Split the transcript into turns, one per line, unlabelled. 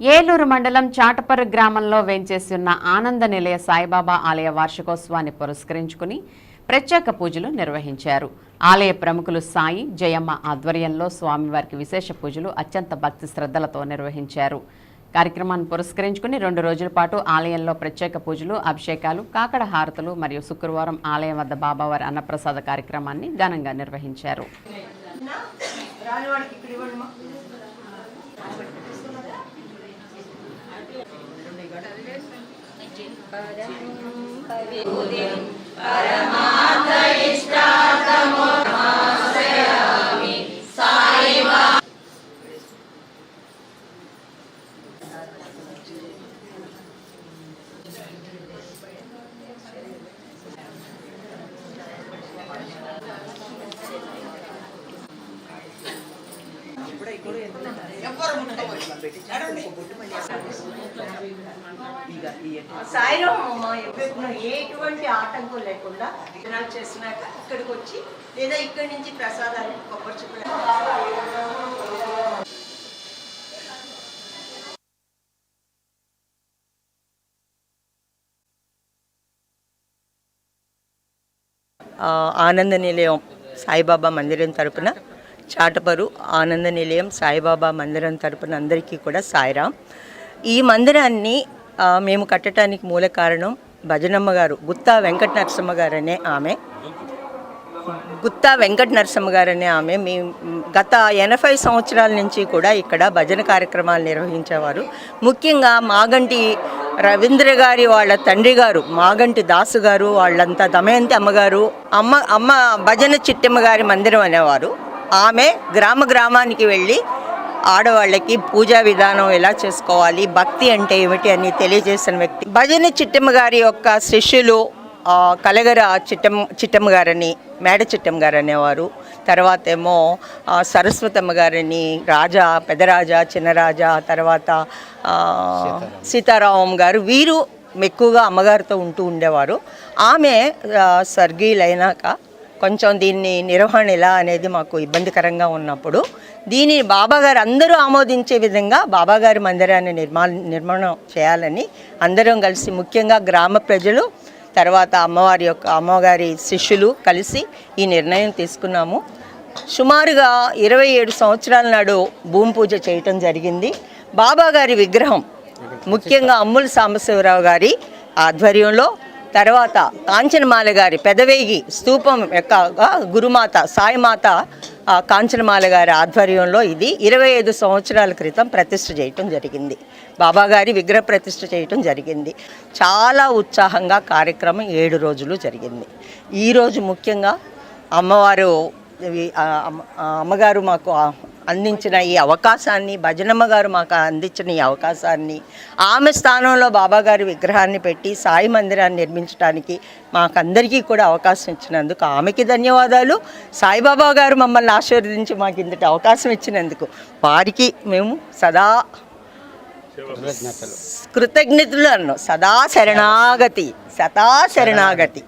ఏలూరు మండలం చాటపర్రు గ్రామంలో వేంచేస్తున్న ఆనంద నిలయ సాయిబాబా ఆలయ వార్షికోత్సవాన్ని పురస్కరించుకుని ప్రత్యేక పూజలు నిర్వహించారు. ఆలయ ప్రముఖులు సాయి జయమ్మ ఆధ్వర్యంలో స్వామివారికి విశేష పూజలు అత్యంత భక్తి శ్రద్ధలతో నిర్వహించారు. కార్యక్రమాన్ని పురస్కరించుకుని రెండు రోజుల పాటు ఆలయంలో ప్రత్యేక పూజలు అభిషేకాలు కాకడ హారతులు మరియు శుక్రవారం ఆలయం వద్ద బాబావారి అన్నప్రసాద కార్యక్రమాన్ని ఘనంగా నిర్వహించారు.
ఎవ్వరు ముందు పెట్టించారు సాయిరామ్ మా ఎప్పుడు ఎటువంటి ఆటంకం లేకుండా విత్తనాలు చేసినాక ఇక్కడికి వచ్చి లేదా ఇక్కడి నుంచి ప్రసాదాలు కొబ్బరి చుక్కలు ఆనంద నిలయం సాయిబాబా మందిరం తరపున చాటపరు ఆనంద నిలయం సాయిబాబా మందిరం తరపున అందరికీ కూడా సాయిరాం ఈ మందిరాన్ని మేము కట్టడానికి మూల కారణం భజనమ్మ గారు గుత్తా వెంకట నరసమ్మ గారు అనే ఆమె. గుత్తా వెంకట నరసమ్మ గారు అనే ఆమె. మీ గత ఎనభై సంవత్సరాల నుంచి కూడా ఇక్కడ భజన కార్యక్రమాలు నిర్వహించేవారు. ముఖ్యంగా మాగంటి రవీంద్ర గారి వాళ్ళ తండ్రి గారు మాగంటి దాసు గారు వాళ్ళంతా దమయంతి అమ్మగారు అమ్మ అమ్మ భజన చిట్టమ్మ గారి మందిరం అనేవారు. ఆమె గ్రామ గ్రామానికి వెళ్ళి ఆడవాళ్ళకి పూజా విధానం ఎలా చేసుకోవాలి భక్తి అంటే ఏమిటి అని తెలియజేసిన వ్యక్తి. భజన చిట్టమ్మ గారి యొక్క శిష్యులు కలగర చిట్టం చిట్టమ్మ గారని మేడ చిట్టమ్మ గారు అనేవారు. తర్వాత ఏమో సరస్వతమ్మ గారని రాజా పెదరాజా చిన్నరాజా తర్వాత సీతారామం గారు వీరు ఎక్కువగా అమ్మగారితో ఉంటూ ఉండేవారు. ఆమె స్వర్గీయులైనాక కొంచెం దీన్ని నిర్వహణ ఎలా అనేది మాకు ఇబ్బందికరంగా ఉన్నప్పుడు దీనిని బాబాగారు అందరూ ఆమోదించే విధంగా బాబాగారి మందిరాన్ని నిర్మాణ నిర్మాణం చేయాలని అందరం కలిసి ముఖ్యంగా గ్రామ ప్రజలు తర్వాత అమ్మవారి యొక్క అమ్మగారి శిష్యులు కలిసి ఈ నిర్ణయం తీసుకున్నాము. సుమారుగా ఇరవై ఏడు సంవత్సరాల నాడు భూమి పూజ చేయటం జరిగింది. బాబాగారి విగ్రహం ముఖ్యంగా అమ్ముల సాంబశివరావు గారి ఆధ్వర్యంలో తర్వాత కాంచనమాల గారి పెదవేగి స్తూపం యొక్క గురుమాత సాయిమాత కాంచనమాల గారి ఆధ్వర్యంలో ఇది ఇరవై ఐదు సంవత్సరాల క్రితం ప్రతిష్ఠ చేయటం జరిగింది. బాబాగారి విగ్రహ ప్రతిష్ఠ చేయటం జరిగింది. చాలా ఉత్సాహంగా కార్యక్రమం ఏడు రోజులు జరిగింది. ఈరోజు ముఖ్యంగా అమ్మవారు అమ్మగారు మాకు అందించిన ఈ అవకాశాన్ని భజనమ్మ గారు మాకు అందించిన ఈ అవకాశాన్ని ఆమె స్థానంలో బాబాగారి విగ్రహాన్ని పెట్టి సాయి మందిరాన్ని నిర్మించడానికి మాకందరికీ కూడా అవకాశం ఇచ్చినందుకు ఆమెకి ధన్యవాదాలు. సాయిబాబా గారు మమ్మల్ని ఆశీర్వదించి మాకు ఇంతటి అవకాశం ఇచ్చినందుకు వారికి మేము సదా కృతజ్ఞతలు అన్నాం. సదా శరణాగతి సదా శరణాగతి.